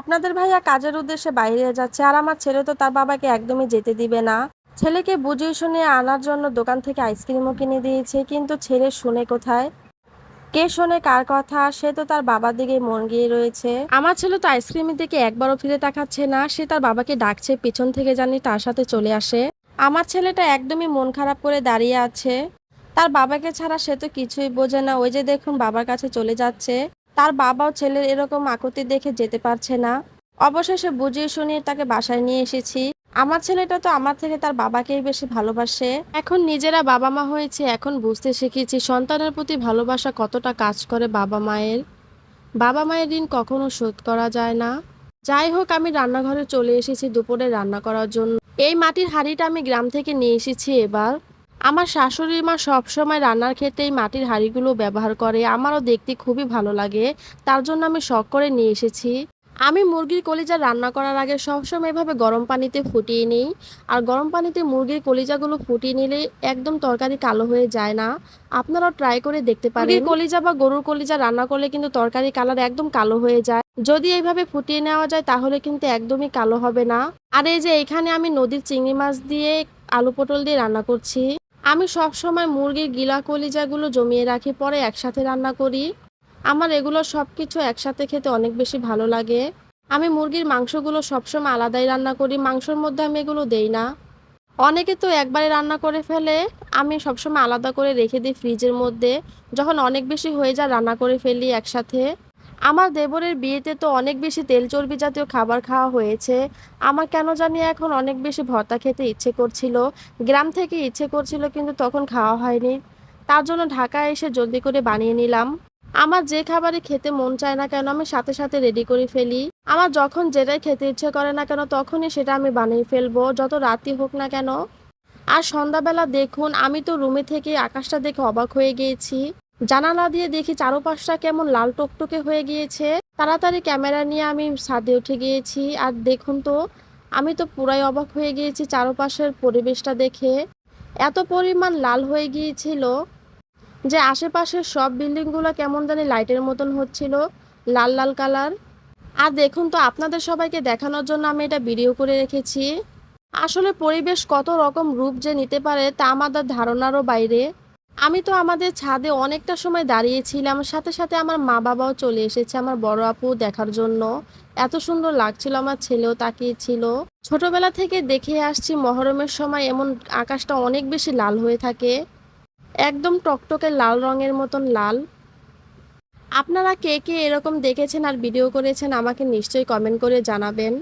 আপনাদের ভাইয়া কাজের উদ্দেশ্যে বাইরে যাচ্ছে আর আমার ছেলে তো তার বাবাকে একদমই যেতে দিবে না। ছেলেকে বুঝিয়ে শুনিয়ে আনার জন্য দোকান থেকে আইসক্রিমও কিনে দিয়েছে, কিন্তু ছেলে শুনে কোথায়? কে শোনে কার কথা? সে তো তার বাবার দিকে মন গিয়ে রয়েছে। আমার ছেলে তো আইসক্রিমের দিকে একবারও ফিরে তাকাচ্ছে না, সে তার বাবাকে ডাকছে, পিছন থেকে জানি তার সাথে চলে আসে। আমার ছেলেটা একদমই মন খারাপ করে দাঁড়িয়ে আছে। তার বাবাকে ছাড়া সে তো কিছুই বোঝে না, ওই যে দেখুন বাবার কাছে চলে যাচ্ছে। তার বাবাও ছেলের এরকম আকতি দেখে যেতে পারছে না। অবশেষে বুঝিয়ে শুনিয়ে তাকে বাসায় নিয়ে এসেছি। আমার ছেলেটা তো আমার থেকে তার বাবাকেই বেশি ভালোবাসে। এখন নিজেরা বাবা মা হয়েছে, এখন বুঝতে শিখেছি সন্তানের প্রতি ভালোবাসা কতটা কাজ করে বাবা মায়ের। বাবা মায়ের ঋণ কখনো শোধ করা যায় না। যাই হোক, আমি রান্নাঘরে চলে এসেছি দুপুরে রান্না করার জন্য। এই মাটির হাঁড়িটা আমি গ্রাম থেকে নিয়ে এসেছি এবার। আমার শাশুড়ি মা সবসময় রান্নার ক্ষেত্রে এই মাটির হাঁড়িগুলো ব্যবহার করে। আমারও দেখতে খুবই ভালো লাগে। তার জন্য আমি শখ করে নিয়ে এসেছি। আমি মুরগির কলিজা রান্না করার আগে সবসময় এভাবে গরম পানিতে ফুটিয়ে নিই। আর গরম পানিতে মুরগির কলিজাগুলো ফুটিয়ে নিলে একদম তরকারি কালো হয়ে যায় না। আপনারাও ট্রাই করে দেখতে পারেন। কলিজা বা গরুর কলিজা রান্না করলে কিন্তু তরকারি কালার একদম কালো হয়ে যায়। যদি এইভাবে ফুটিয়ে নেওয়া যায় তাহলে কিন্তু একদমই কালো হবে না। আর এই যে এখানে আমি নদীর চিংড়ি মাছ দিয়ে আলু পটল দিয়ে রান্না করছি। আমি সব সময় মুরগির গিলা কলিজাগুলো জমিয়ে রাখি, পরে একসাথে রান্না করি। আমার এগুলো সব কিছু একসাথে খেতে অনেক বেশি ভালো লাগে। আমি মুরগির মাংসগুলো সবসময় আলাদাই রান্না করি, মাংসর মধ্যে আমি এগুলো দেই না। অনেকে তো একবারে রান্না করে ফেলে, আমি সবসময় আলাদা করে রেখে দিই ফ্রিজের মধ্যে। যখন অনেক বেশি হয়ে যায়, রান্না করে ফেলি একসাথে। আমার দেবরের বিয়েতে তো অনেক বেশি তেল চর্বি জাতীয় খাবার খাওয়া হয়েছে। আমার কেন জানি এখন অনেক বেশি ভর্তা খেতে ইচ্ছে করছিল। গ্রাম থেকে ইচ্ছে করছিল কিন্তু তখন খাওয়া হয়নি। তার জন্য ঢাকায় এসে জলদি করে বানিয়ে নিলাম। আমার যে খাবারই খেতে মন চায় না কেন আমি সাথে সাথে রেডি করে ফেলি। আমার যখন যেটাই খেতে ইচ্ছে করে না কেন তখনই সেটা আমি বানিয়ে ফেলব, যত রাতই হোক না কেন। আর সন্ধ্যাবেলা দেখুন, আমি তো রুমে থেকে আকাশটা দেখে অবাক হয়ে গিয়েছি। জানালা দিয়ে দেখি চারোপাশটা কেমন লাল টকটকে হয়ে গিয়েছে। তাড়াতাড়ি ক্যামেরা নিয়ে আমি ছাদে উঠে গিয়েছি আর দেখুন তো, আমি তো পুরাই অবাক হয়ে গিয়েছি চারপাশের পরিবেশটা দেখে। এত পরিমাণ লাল হয়ে গিয়েছিল যে আশেপাশের সব বিল্ডিংগুলো কেমন জানি লাইটের মতন হচ্ছিল, লাল লাল কালার। আর দেখুন তো, আপনাদের সবাইকে দেখানোর জন্য আমি এটা ভিডিও করে রেখেছি। আসলে পরিবেশ কত রকম রূপ যে নিতে পারে তা আমাদের ধারণারও বাইরে। আমি তো আমাদের ছাদে অনেকটা সময় দাঁড়িয়েছিলাম, সাথে সাথে আমার মা বাবাও চলে এসেছে আমার বড় আপু দেখার জন্য। এত সুন্দর লাগছিল, আমার ছেলেও তাকিয়েছিল ছোটবেলা থেকে দেখে আসছি মহরমের সময় এমন আকাশটা অনেক বেশি লাল হয়ে থাকে। একদম টকটকে লাল রঙের মতন লাল। আপনারা কে কে এরকম দেখেছেন আর ভিডিও করেছেন আমাকে নিশ্চয়ই কমেন্ট করে জানাবেন।